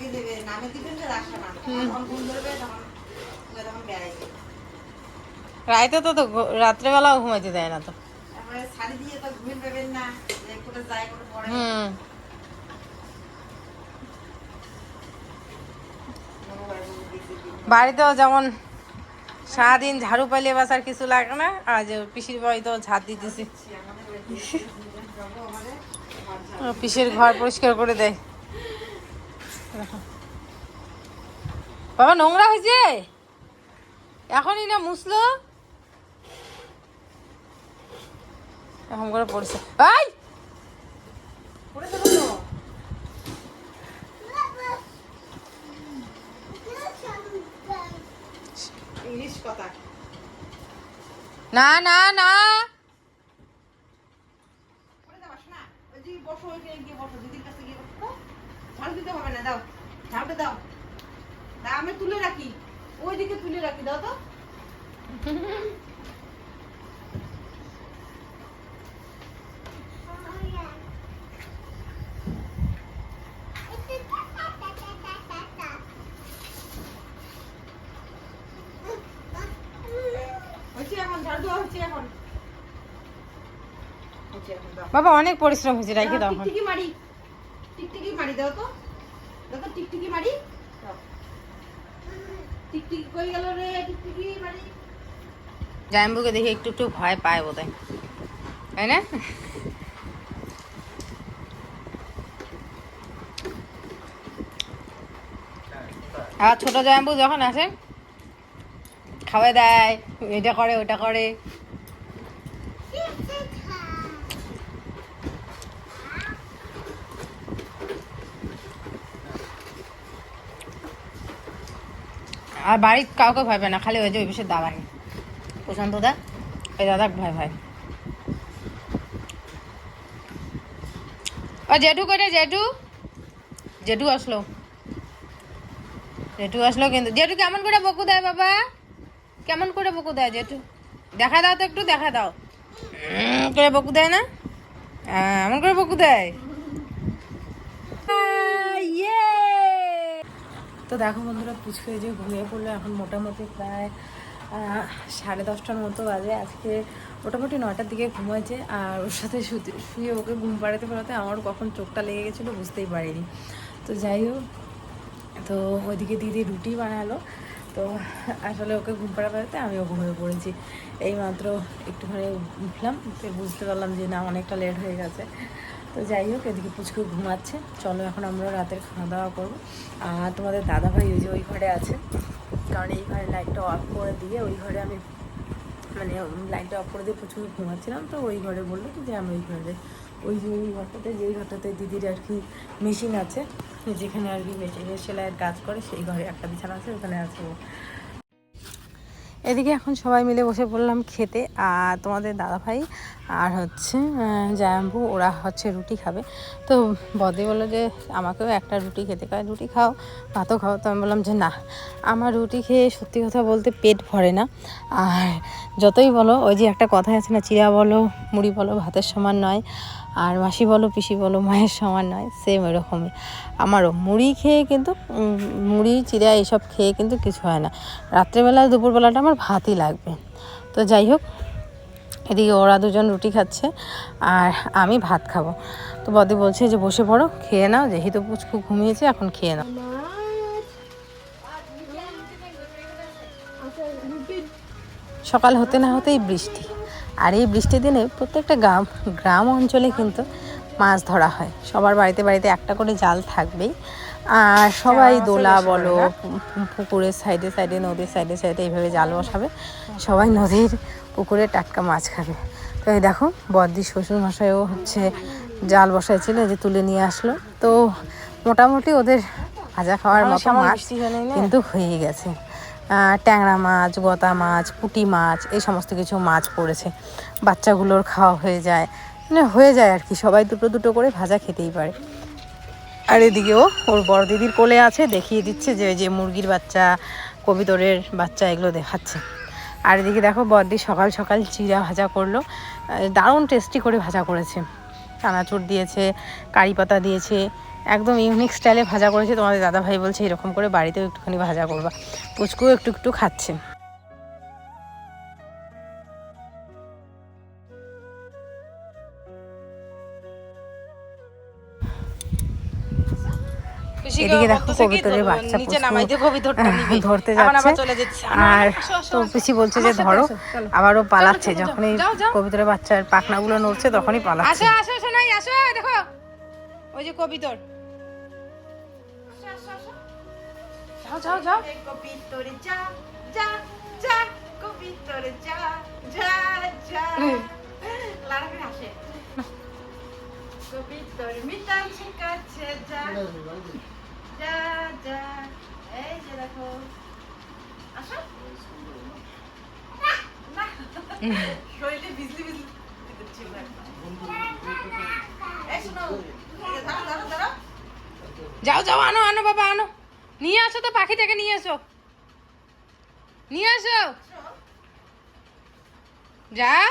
আগে দেবে। নামে দিবেন যে রাখা না। যখন ঘুম ধরবে তখন তখন বেড়াইবে রাইতে তো তো রাত্রেবেলাও ঘুমাইতে দেয় না তো। শাড়ি দিয়ে তো ঘুমিয়ে পাবেন না। যে কোটা যায় কোটা পড়ে। হুম। বাড়িতেও যেমন সারাদিন ঝাড়ু পাইলে বাস আর কিছু লাগে না আর যে পিসির বাড়িতেও ঝাড় দিতেছি। পিসির ঘর পরিষ্কার করে দেয়। বাবা নোংরা হয়েছে এখনই না মুসলো এখন করে পড়ছে কথা। না না না। বসো গিয়ে বসো দিদির কাছে গিয়ে বসো ঝাড়ু দিতে হবে না দাও। ঝাড়ুটা দাও। দাও আমি তুলে রাখি। ওইদিকে তুলে রাখি দাও তো। বাবা অনেক পরিশ্রম হয়েছে রাখে দাও। টিকটিকি মারি দাও তো। তো টিকটিকি মারি। টিকটিকি কই গেল রে টিকটিকি? মারি। দেখে একটু একটু ভয় পায় বোধ হয় তাই না? আর ছোট জাম্বু যখন আসে খাওয়াই দেয়, এটা করে, ওটা করে। আর বাড়ির কাউকে ভয় পায় না, খালি ওই যে ওই বিষয়ে দাদাকে প্রশান্ত দা ওই দাদা ভয় ভয় ও জেঠু করে জেঠু? জেঠু আসলো। জেঠু আসলো কিন্তু, জেঠু কেমন করে বকু দেয় বাবা? কেমন করে বকু দেয় জেঠু? দেখা দাও তো একটু, দেখা দাও। করে বকু দেয় না? এমন করে বকু দেয়? তো দেখো বন্ধুরা, পুচকু যে ঘুমিয়ে পড়ল, এখন মোটামুটি প্রায় সাড়ে দশটার মতো বাজে। আজকে মোটামুটি নয়টার দিকে ঘুমাইছে, আর ওর সাথে শুয়ে ওকে ঘুম পাড়াতে পাড়াতে আমার কখন চোখটা লেগে গেছিল বুঝতেই পারিনি। তো যাই হোক, তো ওইদিকে দিদি রুটি বানালো। তো আসলে ওকে ঘুম পাড়া পাড়াতে আমিও ঘুমিয়ে পড়েছি। এই মাত্র একটুখানি উঠলাম বুঝতে পারলাম যে না, অনেকটা লেট হয়ে গেছে। তো যাই হোক, এদিকে পুচকু ঘুমাচ্ছে। চলো এখন আমরা রাতের খাওয়া দাওয়া করব। আর তোমাদের দাদাভাই ওই যে ওই ঘরে আছে, কারণ এই ঘরে লাইটটা অফ করে দিয়ে ওই ঘরে আমি মানে লাইটটা অফ করে দিয়ে প্রচুর ঘুমাচ্ছিলাম। তো ওই ঘরে বলল যে আমি ওই ঘরে, ওই যে ওই ঘরটাতে, যেই ঘরটাতে দিদির আর কি মেশিন আছে, যেখানে আর কি মেশিনের সেলাইয়ের কাজ করে, সেই ঘরে একটা বিছানা আছে, ওখানে আছে এদিকে এখন সবাই মিলে বসে পড়লাম খেতে, আর তোমাদের দাদাভাই আর হচ্ছে জায়াম্বু, ওরা হচ্ছে রুটি খাবে। তো বদি বলল যে, আমাকেও একটা রুটি খেতে কয়, রুটি খাও, ভাতও খাও। তো আমি বললাম যে, না, আমার রুটি খেয়ে সত্যি কথা বলতে পেট ভরে না। আর যতই বলো, ওই যে একটা কথা আছে না চিরা বলো, মুড়ি বলো, ভাতের সমান নয়। আর মাসি বলো, পিসি বলো, মায়ের সমান নয় সেম এরকমই। আমারও মুড়ি খেয়ে কিন্তু মুড়ি চিরা এইসব খেয়ে কিন্তু কিছু হয় না। রাত্রেবেলা, দুপুরবেলাটা আমার ভাতই লাগবে। তো যাই হোক, এদিকে ওরা দুজন রুটি খাচ্ছে, আর আমি ভাত খাব। তো বদি বলছে যে, বসে পড়ো, খেয়ে নাও, যেহেতু পুচকু ঘুমিয়েছে, এখন খেয়ে নাও। সকাল হতে না হতেই বৃষ্টি। আর এই বৃষ্টির দিনে প্রত্যেকটা গ্রাম গ্রাম অঞ্চলে কিন্তু মাছ ধরা হয়। সবার বাড়িতে বাড়িতে একটা করে জাল থাকবেই। আর সবাই দোলা বলো পুকুরের সাইডে সাইডে নদীর সাইডে সাইডে এইভাবে জাল বসাবে। সবাই নদীর পুকুরে টাটকা মাছ খাবে। তো এই দেখো বদ্দি শ্বশুর মশাইও হচ্ছে জাল বসাইছিল যে তুলে নিয়ে আসলো। তো মোটামুটি ওদের ভাজা খাওয়ার মতো মাছ কিন্তু হয়ে গেছে। ট্যাংরা মাছ গতা মাছ, পুঁটি মাছ, এই সমস্ত কিছু মাছ পড়েছে। বাচ্চাগুলোর খাওয়া হয়ে যায়। মানে হয়ে যায় আর কি, সবাই দুটো দুটো করে ভাজা খেতেই পারে। আর এদিকেও ওর বড় দিদির কোলে আছে, দেখিয়ে দিচ্ছে যে যে মুরগির বাচ্চা, কবিতরের বাচ্চা এগুলো দেখাচ্ছে। আর এদিকে দেখো, বড়দি সকাল সকাল চিরা ভাজা করল। দারুণ টেস্টি করে ভাজা করেছে। চানাচুর দিয়েছে, কারি পাতা দিয়েছে একদম ইউনিক স্টাইলে ভাজা করেছে। তোমাদের দাদা ভাই বলছে এরকম করে বাড়িতেও একটুখানি ভাজা করবা। পুচকুও একটু একটু খাচ্ছে। এদিকে দেখো কবিতরের বাচ্চা ধরতে যাচ্ছে। আর তো পিসি বলছে যে ধরো আবারও পালাচ্ছে। যখনই। কবিতরের বাচ্চার পাখনাগুলো নড়ছে তখনই পালাচ্ছে। আসো আসো আসো আসো দেখো। ওই যে যাও যাও যাও। কবিতরে যা যা যা কবিতরে যা যা যা। লারা করে আসে। কবিতর মিটাচ্ছে কাছে যা যা যা। এই যে দেখো। আসো। না, না। শরীরে বিজলি বিজলি। এই শোনো। যাও যাও আনো আনো বাবা আনো। নিয়ে আসো তো পাখিটাকে নিয়ে এসো। নিয়ে আসো। যাও।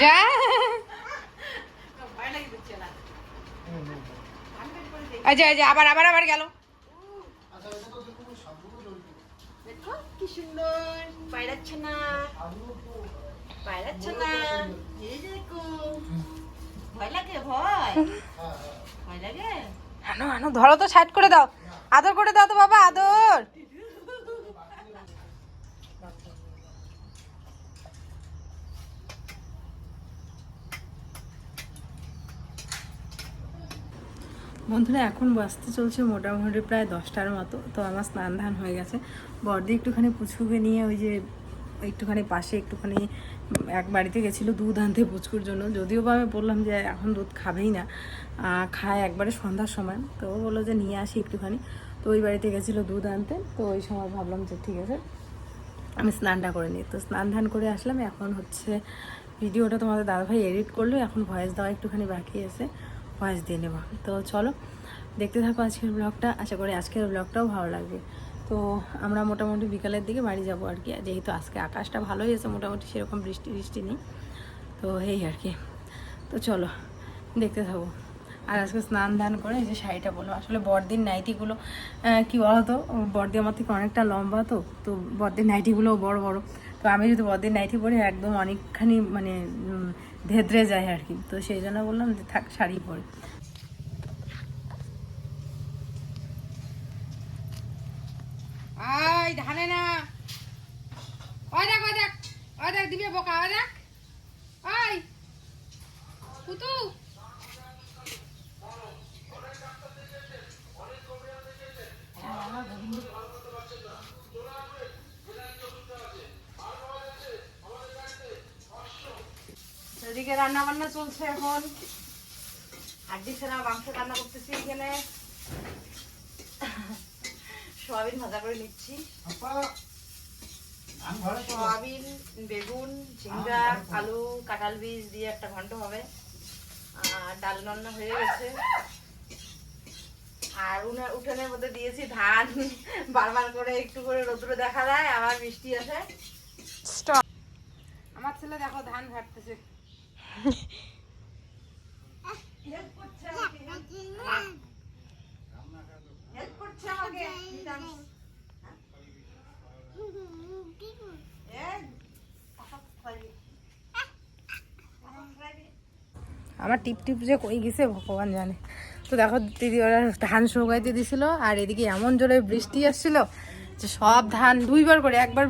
যা। আচ্ছা আচ্ছা আবার আবার আবার গেল দেখো কি সুন্দর পায়রাচ্ছ না পায়রাচ্ছ না ভয় লাগে ভয় লাগে আনো আনো, ধরো তো সাইড করে দাও। আদর করে দাও তো, বাবা, আদর। বন্ধুরা, এখন বাঁচতে চলছে মোটামুটি প্রায় দশটার মতো, তো আমার স্নান ধান হয়ে গেছে। বর্দি একটুখানি পুচকুকে নিয়ে ওই যে একটুখানি পাশে একটুখানি এক বাড়িতে গেছিল দুধ আনতে পুচকুর জন্য। যদিও বা আমি বললাম যে এখন দুধ খাবেই না খায় একবারে সন্ধ্যার সময়। তো ও বলল যে নিয়ে আসি একটুখানি। তো ওই বাড়িতে গেছিল দুধ আনতে। তো ওই সময় ভাবলাম যে ঠিক আছে, আমি স্নানটা করে নিই। তো স্নান ধান করে আসলাম। এখন হচ্ছে, ভিডিওটা তোমাদের দাদাভাই এডিট করল। এখন ভয়েস দেওয়া একটুখানি বাকি আছে। ভয়েস দিয়ে নেব তো চলো, দেখতে থাকো আজকের ব্লগটা আশা করি আজকের ব্লগটাও ভালো লাগবে। তো আমরা মোটামুটি বিকালের দিকে বাড়ি যাব আর কি। যেহেতু আজকে আকাশটা ভালোই আছে মোটামুটি সেরকম বৃষ্টি বৃষ্টি নেই। তো এই আর কি। তো চলো, দেখতে থাকো। আর আজকে স্নান ধান করে যে শাড়িটা বলো আসলে বড়দিন নাইটিগুলো কি বলতো? বড়দি আমার থেকে অনেকটা লম্বা তো তো বড়দিন নাইটিগুলো বড় বড়। তো আমি যদি বড়দিন নাইটি পরি, একদম অনেকখানি মানে ধেদ্রে যায় আর কি। তো সেই জন্য বললাম যে থাক, শাড়ি পরে। আই ধানে না। ওই দেখ ওই দেখ ওই দেখ, দিবে বোকা, ওই দেখ। ওই কুতু এদিকে রান্না বান্না চলছে এখন। হাড্ডি ছাড়া মাংস রান্না করতেছি এখানে। সোয়াবিন ভাজা করে নিচ্ছি। সোয়াবিন বেগুন ঝিঙ্গা আলু কাঁঠাল বীজ দিয়ে একটা ঘন্ট হবে। আর ডাল রান্না হয়ে গেছে। আর উনা- উঠানের মধ্যে দিয়েছি ধান। বারবার করে একটু করে রোদ্রে দেখা যায় আবার বৃষ্টি আসে। আমার ছেলে দেখো ধান ঘাটতেছে আমার টিপ টিপ যে কই গেছে, ভগবান জানে। তো দেখো, দিদি ওরা ধান শুকাইতে দিছিল, আর এদিকে এমন জোরে বৃষ্টি আসছিল যে সব ধান দুইবার করে, একবার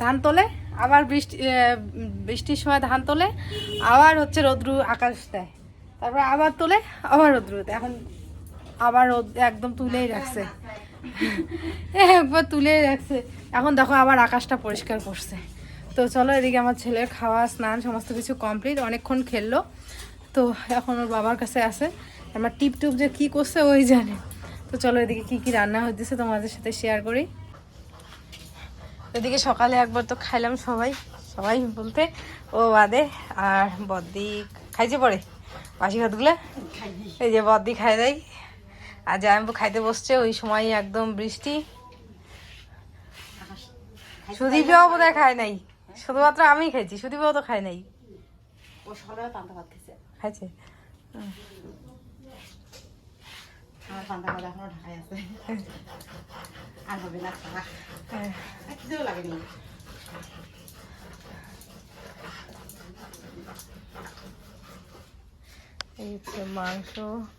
ধান তোলে আবার বৃষ্টি বৃষ্টির সময় ধান তোলে, আবার হচ্ছে রৌদ্রু আকাশ দেয়। তারপর আবার তোলে, আবার রৌদ্রু দেয়। এখন আবার রোদ একদম তুলেই রাখছে। একবার তুলেই রাখছে। এখন দেখো আবার আকাশটা পরিষ্কার করছে। তো চলো এদিকে আমার ছেলের খাওয়া, স্নান, সমস্ত কিছু কমপ্লিট। অনেকক্ষণ খেললো। তো এখন ওর বাবার কাছে আছে। আমার টিপ টুপ যে কী করছে, ওই জানে। তো চলো এদিকে কি কি রান্না হইতেছে তোমাদের সাথে শেয়ার করি। এদিকে সকালে একবার তো খাইলাম সবাই সবাই বলতে ও বাদে আর বদ্দি খাইছে পরে? বাসি ভাতগুলো? এই যে বদ্দি খাই দেয় আর জামাইবু খাইতে বসছে ওই সময় একদম বৃষ্টি। সুদীপেও বোধহয় খায় নাই। শুধুমাত্র আমি খাইছি সুদীপও তো খাই নাই। খাইছে? আমার পান্তা ভাত এখনও ঢাকায় আছে। আর হবে না খাওয়া। খিদেও লাগেনি। এই হচ্ছে মাংস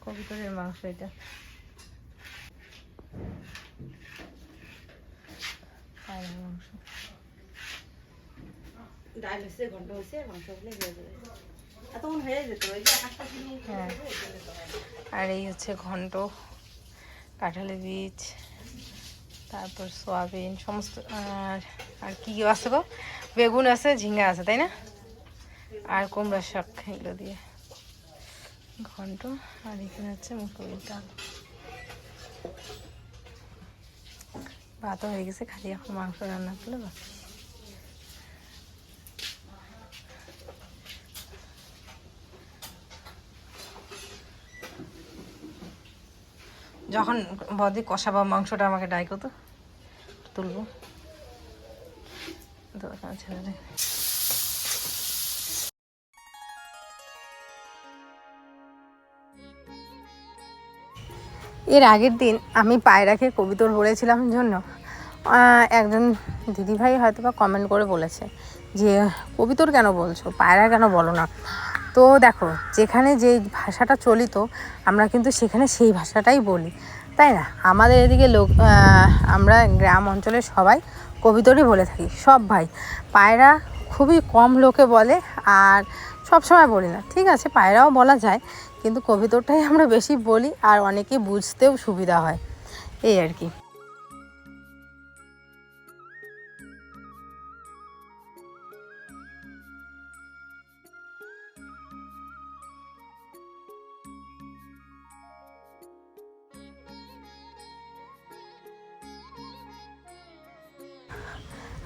কবুতরের মাংস এটা। পায়রা মাংস। ডাল হয়েছে ঘন্ট হয়েছে মাংস হলে হয়ে যাবে। এতক্ষণ হয়ে আর এই হচ্ছে ঘন্ট কাঁঠালি বীজ তারপর সোয়াবিন সমস্ত আর আর কি কি আছে গো? বেগুন আছে ঝিঙ্গা আছে তাই না? আর কুমড়ার শাক এগুলো দিয়ে। ঘন্ট আর এখানে হচ্ছে মুসুরির ডাল। ভাতও হয়ে গেছে খালি এখন মাংস রান্না করলে বাকি। যখন বদি কষা বা মাংসটা আমাকে ডাইকো তো তুলবো। এর আগের দিন আমি পায়রাকে কবিতর বলেছিলাম জন্য। একজন দিদিভাই হয়তো বা কমেন্ট করে বলেছে যে, কবিতর কেন বলছো? পায়রা কেন বলো না? তো দেখো, যেখানে যে ভাষাটা চলিত, আমরা কিন্তু সেখানে সেই ভাষাটাই বলি, তাই না? আমাদের এদিকে লোক আমরা গ্রাম অঞ্চলের সবাই কবিতরই বলে থাকি, সব ভাই। পায়রা খুবই কম লোকে বলে আর সব সময় বলি না, ঠিক আছে? পায়রাও বলা যায়, কিন্তু কবিতরটাই আমরা বেশি বলি আর অনেকে বুঝতেও সুবিধা হয়, এই আর কি।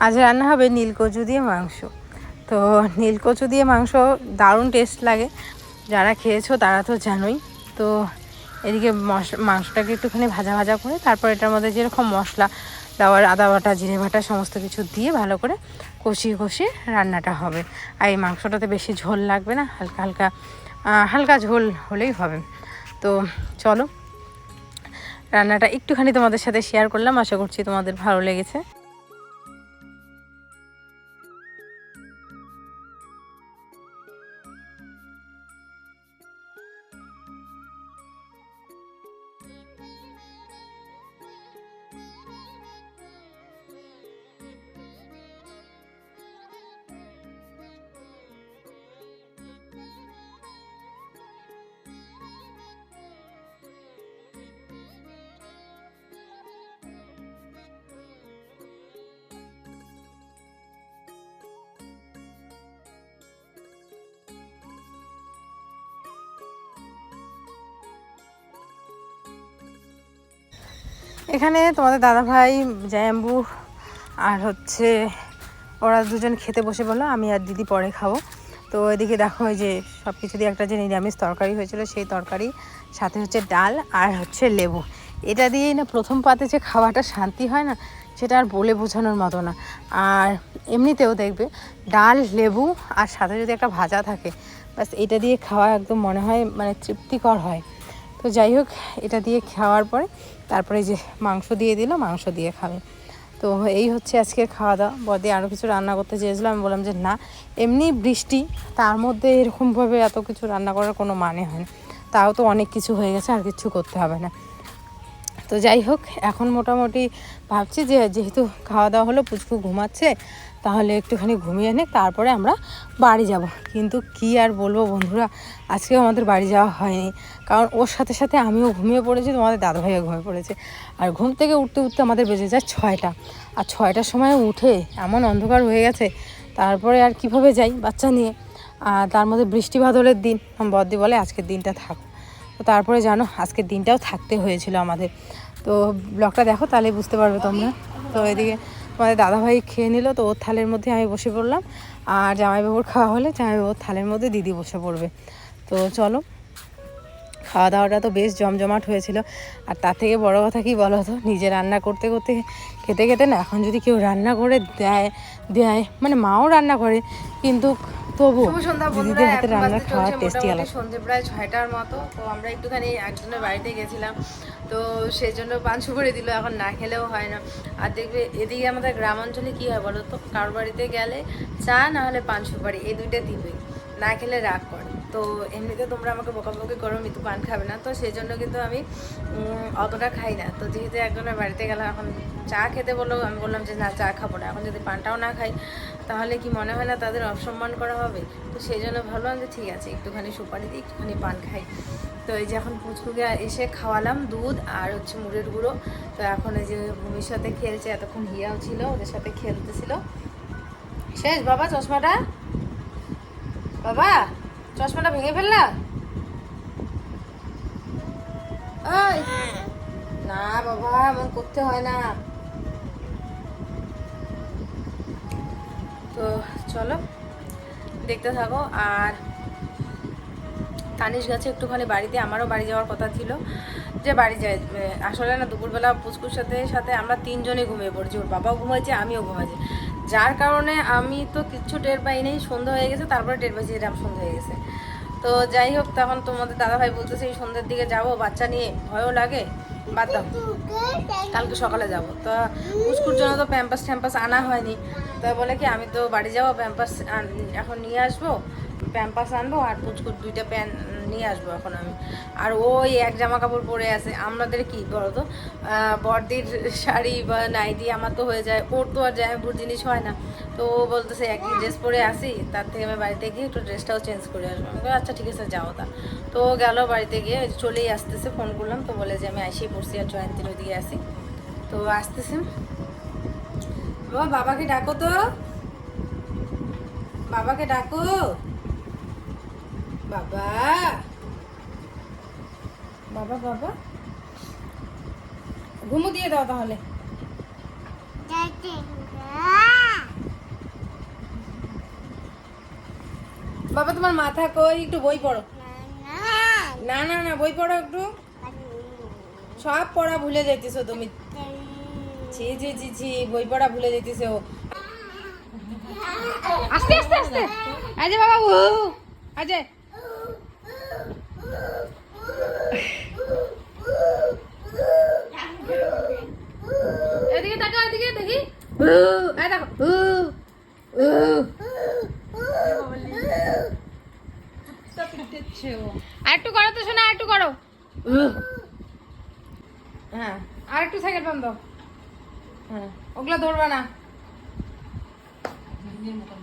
আজ রান্না হবে নীলকচু দিয়ে মাংস। তো নীলকচু দিয়ে মাংস দারুণ টেস্ট লাগে। যারা খেয়েছো তারা তো জানোই। তো এদিকে মাংসটাকে একটুখানি ভাজা ভাজা করে তারপর এটার মধ্যে যেরকম মশলা, দেওয়ার আদা বাটা, জিরে বাটা সমস্ত কিছু দিয়ে ভালো করে কষিয়ে কষিয়ে রান্নাটা হবে। আর এই মাংসটাতে বেশি ঝোল লাগবে না, হালকা হালকা হালকা ঝোল হলেই হবে। তো চলো, রান্নাটা একটুখানি তোমাদের সাথে শেয়ার করলাম। আশা করছি তোমাদের ভালো লেগেছে। এখানে তোমাদের দাদা ভাই জায়াম্বু আর হচ্ছে ওরা দুজন খেতে বসে বলো আমি আর দিদি পরে খাব। তো এদিকে দেখো ওই যে সব কিছু দিয়ে একটা যে নিরামিষ তরকারি হয়েছিল, সেই তরকারি, সাথে হচ্ছে ডাল আর হচ্ছে লেবু। এটা দিয়েই না প্রথম পাতে যে খাওয়াটা শান্তি হয় না, সেটা আর বলে বোঝানোর মতো না। আর এমনিতেও দেখবে, ডাল, লেবু আর সাথে যদি একটা ভাজা থাকে, ব্যাস এটা দিয়ে খাওয়া একদম মনে হয় মানে তৃপ্তিকর হয়। তো যাই হোক, এটা দিয়ে খাওয়ার পরে তারপরে যে মাংস দিয়ে দিল, মাংস দিয়ে খাবে। তো এই হচ্ছে আজকের খাওয়া দাওয়া। বদি আরও কিছু রান্না করতে চেয়েছিলাম আমি বললাম যে না, এমনি বৃষ্টি, তার মধ্যে এরকমভাবে এত কিছু রান্না করার কোনো মানে হয় না তাও তো অনেক কিছু হয়ে গেছে, আর কিছু করতে হবে না। তো যাই হোক, এখন মোটামুটি ভাবছি যে যেহেতু খাওয়া দাওয়া হলো, পুচকু ঘুমাচ্ছে তাহলে একটুখানি ঘুমিয়ে নে, তারপরে আমরা বাড়ি যাব। কিন্তু কি আর বলব বন্ধুরা, আজকেও আমাদের বাড়ি যাওয়া হয়নি। কারণ ওর সাথে সাথে আমিও ঘুমিয়ে পড়েছি, তোমাদের দাদাভাইও ঘুমিয়ে পড়েছে। আর ঘুম থেকে উঠতে উঠতে আমাদের বেজে যায় ছয়টা। আর ছয়টার সময় উঠে এমন অন্ধকার হয়ে গেছে, তারপরে আর কীভাবে যাই বাচ্চা নিয়ে। আর তার মধ্যে বৃষ্টি বাদলের দিন বদ্দি বলে আজকের দিনটা থাক। তো তারপরে জানো, আজকের দিনটাও থাকতে হয়েছিল আমাদের। তো ব্লগটা দেখো, তাহলে বুঝতে পারবে তোমরা। তো এদিকে তোমাদের দাদাভাই খেয়ে নিল, তো ওর থালের মধ্যে আমি বসে পড়লাম। আর জামাইবাবুর খাওয়া হলে জামাইবাবুর থালের মধ্যে দিদি বসে পড়বে। তো চলো, খাওয়া দাওয়াটা তো বেশ জমজমাট হয়েছিল। আর তার থেকে বড় কথা কী বলো তো নিজে রান্না করতে করতে খেতে খেতে না, এখন যদি কেউ রান্না করে দেয় দেয় মানে মাও রান্না করে, কিন্তু তবু দিদিদের হাতে রান্না খাওয়ার টেস্টি আলাদা। সন্ধে প্রায় ছয়টার মতো তো আমরা একটুখানি একজনের বাড়িতে গেছিলাম তো সেই জন্য পান সুপারি দিল এখন না খেলেও হয় না। আর দেখবে এদিকে আমাদের গ্রাম অঞ্চলে কী হয় বলো তো? কারোর বাড়িতে গেলে চা না হলে পান সুপারি এই দুইটা দিবে। না খেলে রাগ করে। তো এমনিতে তোমরা আমাকে বকাবকি করো মিতু পান খাবে না তো সেই জন্য কিন্তু আমি অতটা খাই না। তো যেহেতু একজনের বাড়িতে গেলাম এখন চা খেতে বলল আমি বললাম যে না চা খাব না। এখন যদি পানটাও না খাই তাহলে কি মনে হয় না তাদের অসম্মান করা হবে? তো সেই জন্য ভাবলাম যে ঠিক আছে, একটুখানি সুপারি দিই, একটুখানি পান খাই। তো এই যে এখন পুচকুকে এসে খাওয়ালাম দুধ আর হচ্ছে মুড়ের গুঁড়ো। তো এখন এই যে ভূমির সাথে খেলছে, এতক্ষণ হিয়াও ছিল, ওদের সাথে খেলতেছিল। শেষ, বাবা, চশমাটা? বাবা, চশমাটা ভেঙে ফেললা? না, বাবা, এমন করতে হয় না। তো চলো, দেখতে থাকো। আর তানিশ গেছে একটুখানি বাড়িতে, আমারও বাড়ি যাওয়ার কথা ছিল যে বাড়ি যাই আসলে না, দুপুরবেলা পুচকুর সাথে সাথে আমরা তিনজনে ঘুমিয়ে পড়ছি, ওর বাবাও ঘুমাইছে, আমিও ঘুমাইছি। যার কারণে আমি তো কিচ্ছু টের পাই নাই সন্ধ্যা হয়ে গেছে, তারপরে টের পাইছি এরকম সন্ধ্যা হয়ে গেছে। তো যাই হোক, তখন তোমাদের দাদাভাই বলতেছে, এই সন্ধ্যের দিকে যাব, বাচ্চা নিয়ে ভয়ও লাগে। বাদ দাও। কালকে সকালে যাব। তো পুচকুর জন্য তো প্যাম্পাস ট্যাম্পাস আনা হয়নি। তো বলে কি আমি তো বাড়ি যাব প্যাম্পাস এখন নিয়ে আসব প্যাম্পাস আনব আর পুচকুর দুইটা প্যান নিয়ে আসব এখন আমি। আর ওই এক জামা কাপড় পরে আছে। আমাদের কি বলো তো আহ, বড়দির শাড়ি বা নাইটি আমার তো হয়ে যায়। ওর তো আর জামাইপুর জিনিস হয় না। তো ও বলতেছে একই ড্রেস পরে আসি তার থেকে আমি বাড়িতে গিয়ে একটু ড্রেসটাও চেঞ্জ করে আসব। আমি আচ্ছা ঠিক আছে যাও তা। তো গেল বাড়িতে গিয়ে চলেই আসতেছে, ফোন করলাম, তো বলে যে আমি আইসেই পড়ছি আর জয়ন্তীর ওদিকে আসি তো আসতেছে। বাবা, বাবাকে ডাকো তো। বাবাকে ডাকো। বাবা। বাবা বাবা। ঘুমো দিয়ে দাও তাহলে। বাবা, তোমার মাথা কই? একটু বই পড়ো। না না না, বই পড়ো একটু। সব পড়া ভুলে যাইতেছো তুমি। ছি ছি ছি ছি, বই পড়া ভুলে যাইতেছে। আস্তে আস্তে আস্তে। আজে বাবা ও আজে এদিকে তাকা এদিকে দেখি। দেখো। আর একটু করো তো শোনা আর একটু করো। হ্যাঁ। আর একটু সেকেন্ড বন্ধ। হ্যাঁ। ওগুলো ধরবা না। মতন